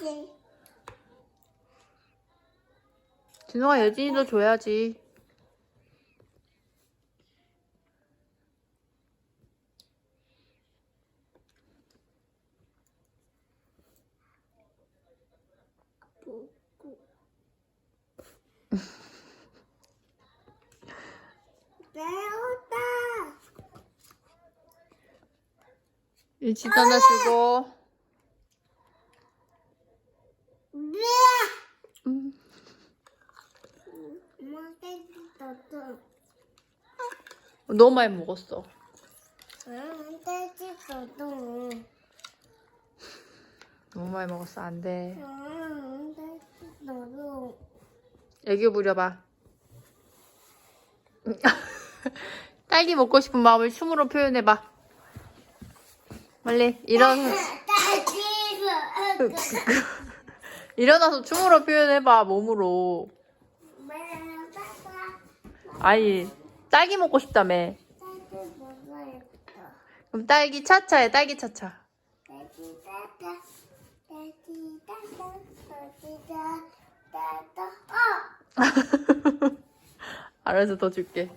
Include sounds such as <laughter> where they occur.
딸기. 진호가 여진이도 줘야지. <laughs> 배웠다. 일치 하나 주고. 네. 음. 엄마 딸기 떴어. 너무 많이 먹었어. 응. 너무 많이 먹었어. 안 돼. 응. 애교 부려봐. <laughs> 딸기 먹고 싶은 마음을 춤으로 표현해봐. 빨리 딸기 <laughs> 일어나서 춤으로 표현해봐 몸으로. 아니 딸기 먹고 싶다며. 딸기 먹어야겠다. 그럼 딸기 차차해 딸기 차차. 딸기. 딸기. 딸기. 어! <laughs> 알아서 더 줄게.